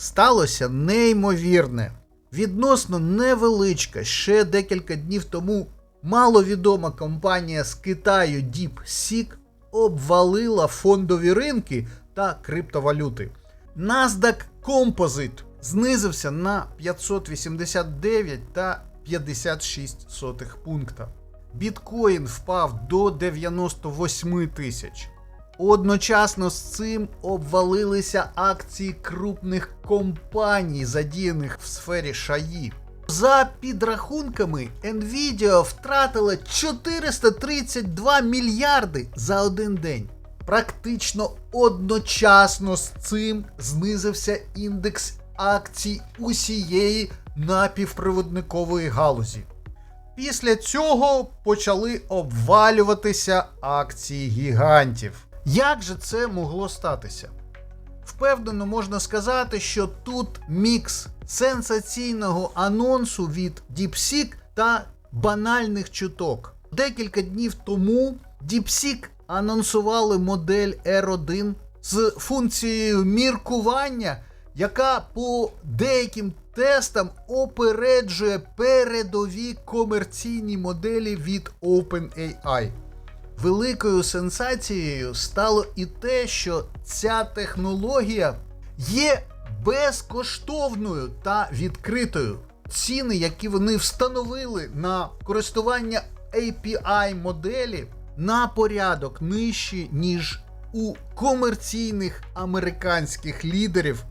сталося неймовірне. Відносно невеличка, ще декілька днів тому маловідома компанія з Китаю DeepSeek обвалила фондові ринки та криптовалюти. NASDAQ Composite знизився на 589 та 56 сотих пункта. Біткоін впав до 98 тисяч. Одночасно з цим обвалилися акції крупних компаній, задіяних в сфері шаї. За підрахунками, Nvidia втратила 432 мільярди за один день. Практично одночасно з цим знизився індекс акцій усієї напівпроводникової галузі. Після цього почали обвалюватися акції гігантів. Як же це могло статися? Впевнено можна сказати, що тут мікс сенсаційного анонсу від DeepSeek та банальних чуток. Декілька днів тому DeepSeek анонсували модель R1 з функцією міркування, яка по деяким тестам опереджує передові комерційні моделі від OpenAI. Великою сенсацією стало і те, що ця технологія є безкоштовною та відкритою. Ціни, які вони встановили на користування API моделі, на порядок нижчі, ніж у комерційних американських лідерів,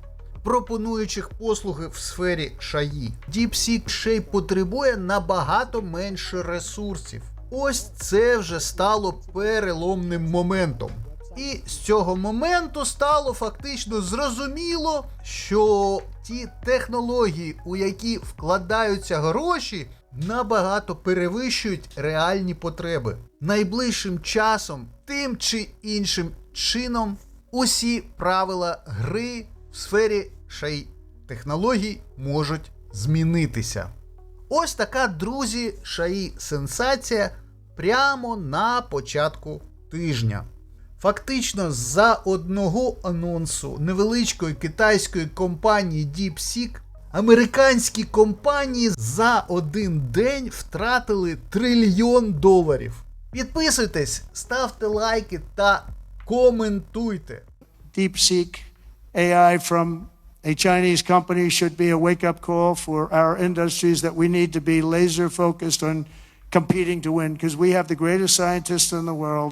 пропонуючих послуги в сфері шаї. DeepSeek ще й потребує набагато менше ресурсів. Ось це вже стало переломним моментом. І з цього моменту стало фактично зрозуміло, що ті технології, у які вкладаються гроші, набагато перевищують реальні потреби. Найближчим часом, тим чи іншим чином, усі правила гри в сфері шей технологій можуть змінитися. Ось така, друзі, шаї сенсація прямо на початку тижня. Фактично, за одного анонсу невеличкої китайської компанії DeepSeek американські компанії за один день втратили трильйон доларів. Підписуйтесь, ставте лайки та коментуйте. DeepSeek AI from a Chinese company should be a wake up call for our industries that we need to be laser focused on competing to win because we have the greatest scientists in the world.